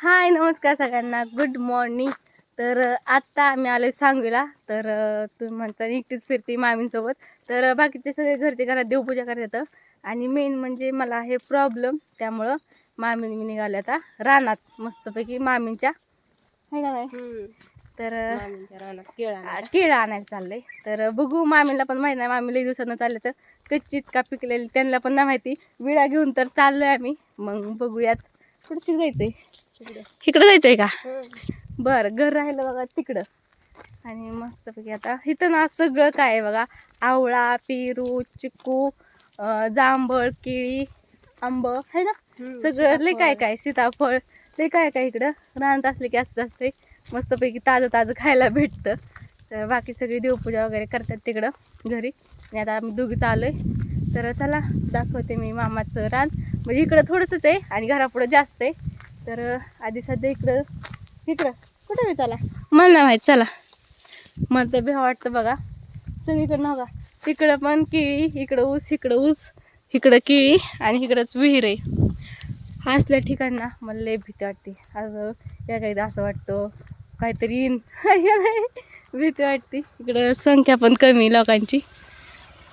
हाय नमस्कार सगळ्यांना. Good morning तर आत्ता आम्ही आलो सांगवीला. तर तुम्ही म्हणता एकटीच फिरते मामींसोबत. तर बाकीचे सगळे घरचे घरात देवपूजा करत येतं. आणि मेन म्हणजे मला आहे प्रॉब्लेम त्यामुळं मामीने मी निघाले आता रानात. मस्तपैकी मामींच्या. आहे का नाही? तर केळं आणायला. चाललंय. तर बघू मामीला पण माहिती नाही. मामी लई दिवसानं चालले तर कच्चीत का पिकलेली त्यांना पण नाही माहिती. विडा घेऊन तर चाललोय आम्ही. मग बघूयात. कुठं जायचंय. इकडं जायचंय का? बरं घर राहिलं बघा तिकडं. आणि मस्तपैकी आता इथं ना सगळं काय आहे बघा? आवळा पेरू चिक्कू अं, जांभळ केळी आंब है ना? सगळं लय काय काय सीताफळ लय काय काय इकडं? रानात असले की असतं असते मस्तपैकी ताजं ताजं खायला भेटतं. तर बाकी सगळी देवपूजा वगैरे करतात तिकडं घरी. आणि आता आम्ही दोघी चालू आहे तर चला दाखवते मी मामाचं रान. म्हणजे इकडं थोडंसंच आहे आणि घरापुढं जास्त आहे. तर आधी सध्या इकडं इकडं कुठं बी चला? मला नाही माहीत चला. मला तर भ्या वाटतं बघा. सगळीकडं नका तिकडं पण केळी इकडं ऊस इकडं ऊस इकडं केळी आणि इकडंच विहीर. आहे असल्या ठिकाणना मला लय भीती वाटते. असं या काही असं वाटतं. काहीतरी येईन भीती वाटते. इकडं संख्या पण कमी लोकांची.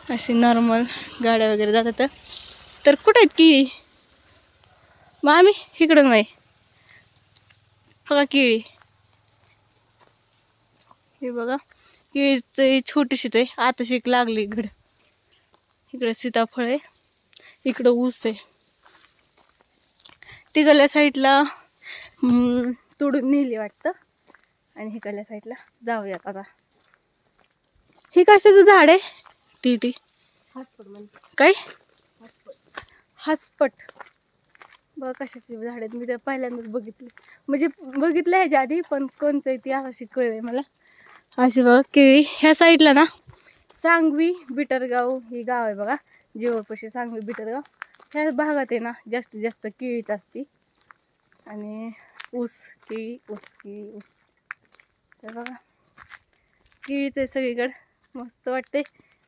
अशी नॉर्मल गाड्या वगैरे जातात. तर कुठं आहेत मग मामी इकडं नाही. बघा केळी? हे बघा केळी ते छोटीशीच आहे आता शिक लागली इकडं. इकडं सीताफळ आहे इकडं ऊस आहे. तिकडल्या साईडला तोडून नेली वाटतं. आणि इकडल्या साईडला जाऊयात आता. हे कशाचं झाड आहे? ती ती. काय? हसपट बघ कशाची झाड आहेत. मी तर पहिल्यांदाच बघितली. म्हणजे बघितलं ह्याच्या आधी पण कोणतं आहे ती अशी कळलंय मला. अशी बघा केळी. ह्या साईडला ना सांगवी बिटरगाव ही गाव आहे बघा. जेवळपाशी सांगवी बिटरगाव. ह्या भागात आहे ना जास्तीत जास्त केळीच असते. आणि ऊस केळी ऊस केळी ऊस. तर बघा. केळीच आहे सगळीकडं. मस्त वाटते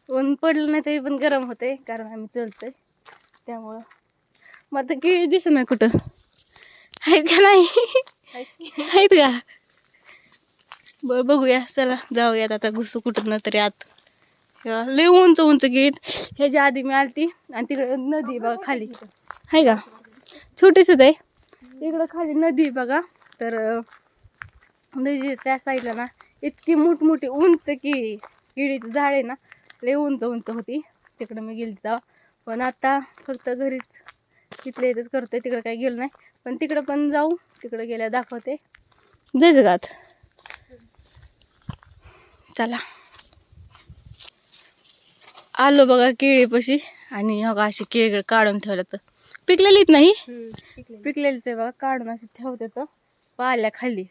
ऊन पडलं नाही तरी पण गरम होते कारण आम्ही चलतोय. त्यामुळं मग आता केळी दिस ना कुठं? आहेत का नाही? आहेत का? बरं बघूया. चला जाऊयात आता घुसू कुठं ना तरी आत. लय उंच उंच गेट. ह्याच्या आधी मी आलती आणि तिकडे नदी आहे बघा खाली. आहे का? छोटीसच आहे. इकडं खाली नदी आहे बघा. तर नदी त्या साईडला ना इतकी मोठमोठी उंच केळी केळीचं झाड आहे ना लय उंच उंच होती. तिकडं मी गेली तेव्हा. पण आता फक्त घरीच तिथल्या इथंच करतोय तिकडं काही गेलो नाही. पण तिकडं पण जाऊ तिकडं गेल्या दाखवते. जय जगात. चला. आलो बघा केळीपाशी आणि हो अशी केळ काढून ठेवलं तर पिकलेलीत नाही पिकलेलीच आहे बघा काढून अशी ठेवते तर पाल्या खाली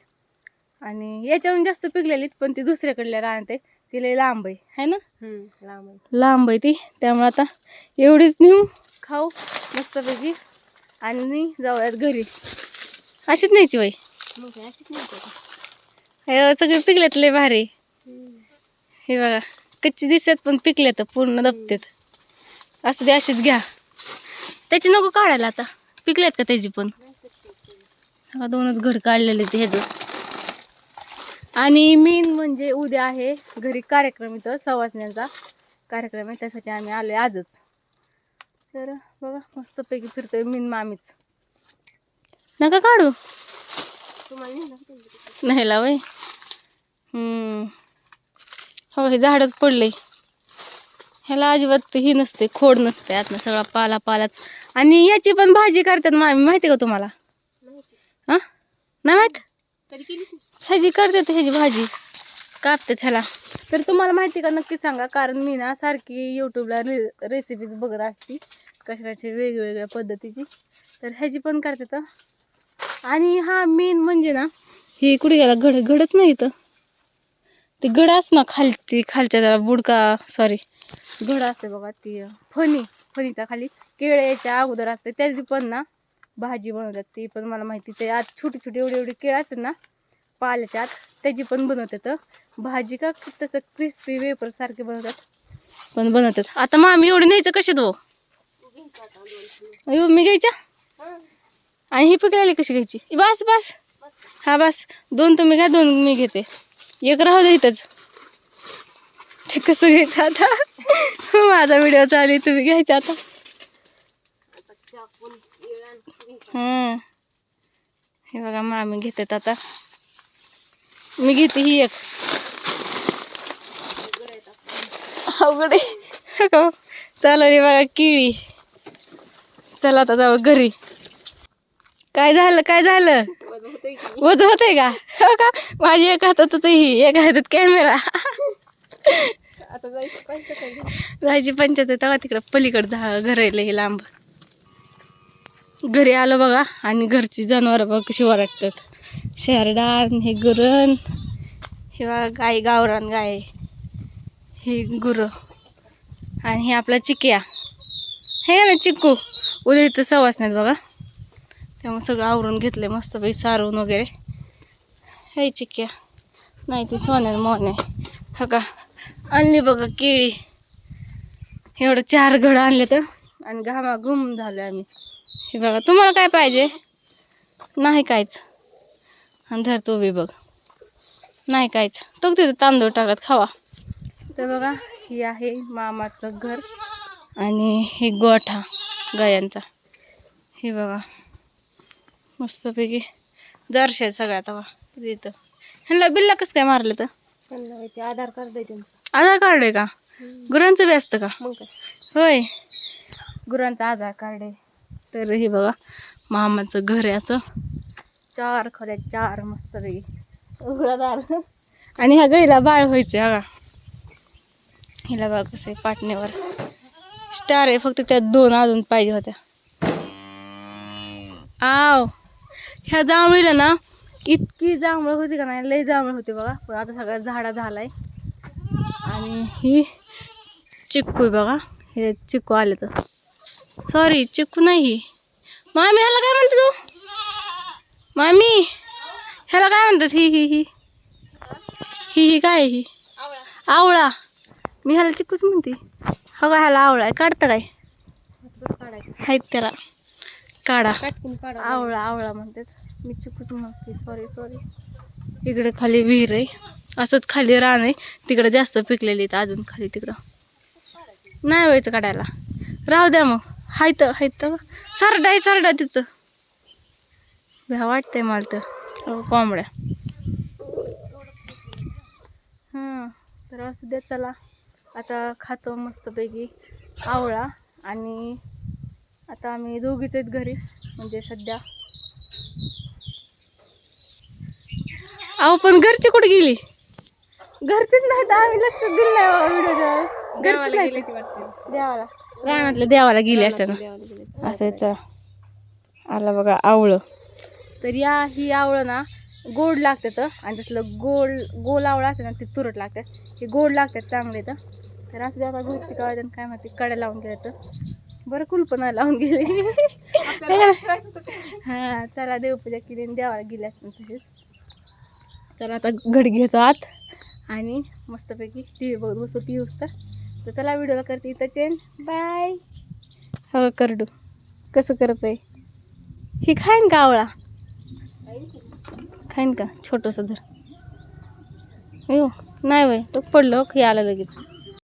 आणि याच्याहून जास्त पिकलेलीत पण ती दुसऱ्याकडल्या राहते. ती लई लांब आहे है ना? लांब आहे ती त्यामुळे आता एवढीच नेऊ. खाऊ मस्तपैकी आणि जाऊयात घरी. अशीच न्यायची बाई. हे सगळे पिकलेत लय भारी. हे बघा कच्ची दिसत पण पिकले तर पूर्ण दबतेत असं दे अशीच घ्या. त्याची नको काढायला आता. पिकलेत का त्याची पण? हा दोनच घड काढलेले ते ह्याचं आणि मेन म्हणजे उद्या आहे घरी कार्यक्रम इथं सवासण्यांचा कार्यक्रम आहे त्यासाठी आम्ही आलोय आजच. तर बघा मस्तपैकी फिरतोय मीन मामीच. नका काढू. नाही लावय हम्म. हो हे झाडच पडले ह्याला अजिबात ही नसते खोड नसते आतनं सगळा पाला पालाच आणि याची पण भाजी करतात मामी माहिती का तुम्हाला? हा? नाही माहीत? ह्याची करतात ह्याची भाजी. कापतात ह्याला. तर तुम्हाला माहिती का नक्की सांगा कारण मी ना सारखी यूट्यूबला रे रेसिपीज बघत असते. कशा कशा वेगवेगळ्या पद्धतीची. तर ह्याची पण करतात आणि हा मेन म्हणजे ना हे कुठे गेला? घड घडच नाही इथं. ते घड असं ना खालती खालच्या त्याला बुडका सॉरी घड असते बघा ती फणी फणीचा खाली. केळ्याच्या अगोदर असते त्याची पण ना भाजी बनवतात ती पण मला माहिती. ते आत छोटी छोटी एवढी एवढी केळ असतात ना पाल्याच्या आत त्याची पण बनवतात भाजी का तसं क्रिस्पी वेपर सारखे बनवतात. पण बनवतात. आता मामी एवढी न्यायचं कशात हो अयो मी घ्यायच्या? आणि ही पिकलेली कशी घ्यायची? बस बस. हा बस. दोन तुम्ही घ्या दोन मी घेते. एक राहू दे इथंच. ते कसं घ्यायचं आता? माझा व्हिडिओ चालू आहे, तुम्ही घ्यायचा आता. हम्म. हे बघा मामी घेतात आता. मी घेते ही एक. अवघड हो. चालू बघा केळी. चला आता जाऊ घरी. काय झालं काय झालं? वज होत आहे का? हो का? माझी एक हातातच ही एक हातात कॅमेरा जायची पंचायत तेव्हा तिकडं पलीकडं जा घर आहे हे लांब. घरी आलो बघा आणि घरची जनावर बघा कशी वरटतात शेरडान हे गुरण हे बघा गाय गावरान गाय हे गुरं. आणि हे आपला चिक्या. हे ना चिक्कू? उद्या इथं सवास नाहीत बघा. त्यामुळे सगळं आवरून घेतलं मस्तपैकी सारून वगैरे. हे चिक्क्या नाही ती सोन्या मोने हा का? आणली बघा केळी. एवढं चार घडं आणले तर. आणि घामाघूम झाले आम्ही. हे बघा तुम्हाला काय पाहिजे? नाही कायच आणि धर तू बी बघ. नाही कायच तो तिथं तांदूळ टाकत खावा. तर बघा ही आहे मामाचं घर आणि हे गोठा. गायांचा. हे बघा. मस्तपैकी जरशे आहे सगळ्यात हवा इथं. ह्यांना बिल्ला कसं काय मारलं तर? आधार कार्ड आहे त्यांचं. आधार कार्ड आहे का? गुरांचं बी असतं का? मग होय. गुरांचं आधार कार्ड आहे. तर हे बघा. मामाचं घर आहे असं. चार खोल्या चार मस्तपैकी. उघडादार आणि ह्या गाईला बाळ व्हायचं बघा. हिला बघा कसं आहे पाटण्यावर स्टार आहे फक्त त्यात दोन अजून पाहिजे होत्या. आव ह्या जांभळीला ना इतकी जांभळं होती का नाही लय जांभळं होती बघा. पण आता सगळ्या झाडा आहे आणि ही चिक्कू आहे बघा. हे चिक्कू आले तर. सॉरी चिक्कू नाही ही. मामी ह्याला काय म्हणते तू? मामी ह्याला काय म्हणतात ही ही ही? ही ही काय ही? आवळा. मी ह्याला चिक्कूच म्हणते. हो का ह्याला आवळा आहे. काढतं काय? आहेत त्याला. काढा. काटकीन काढा. आवळा आवळा म्हणतात. मी चुकूच म्हणते सॉरी सॉरी इकडे खाली विहीर आहे. असंच खाली रान आहे. तिकडे जास्त पिकलेली आहेत अजून खाली तिकडं. नाही व्हायचं काढायला. राहू द्या मग. हाय तर हाय तर. सरडा आहे सरडा तिथं. भ्या वाटतंय मला तर. अहो, कोंबड्या. हां. तर असं द्या चला. आता खातो मस्तपैकी आवळा आणि आता आम्ही दोघीच आहेत घरी म्हणजे सध्या. अहो पण घरची कुठे गेली? घरचीच नाही तर आम्ही लक्ष दिलं नाही बाबा व्हिडिओ घरची नाही ती वाटते. देवाला. रानातल्या देवाला गेली असं गेले असं याचं आला बघा आवळं. तर या ही आवळं ना गोड लागतात आणि तसलं गोड गोल आवळं ना ते तुरट लागतात हे गोड लागतात चांगले तर. तर असं आता घरची काळ काय माहिती कड्या लावून गेलं तर. बरं कुलपणा लावून गेले. हां चला देवपूजा केली आणि देवाला गेल्या तसेच. चला आता घडी घेतो आत. आणि मस्तपैकी टी व्ही बघत बसू ती तर तर चला व्हिडिओला करते इथं चेन बाय हो करडू. कसं करत आहे ही खाईन का आवळा? खाईन का? छोटंसं धर. हो नाही वय तो पडलं हे आलं लगेच.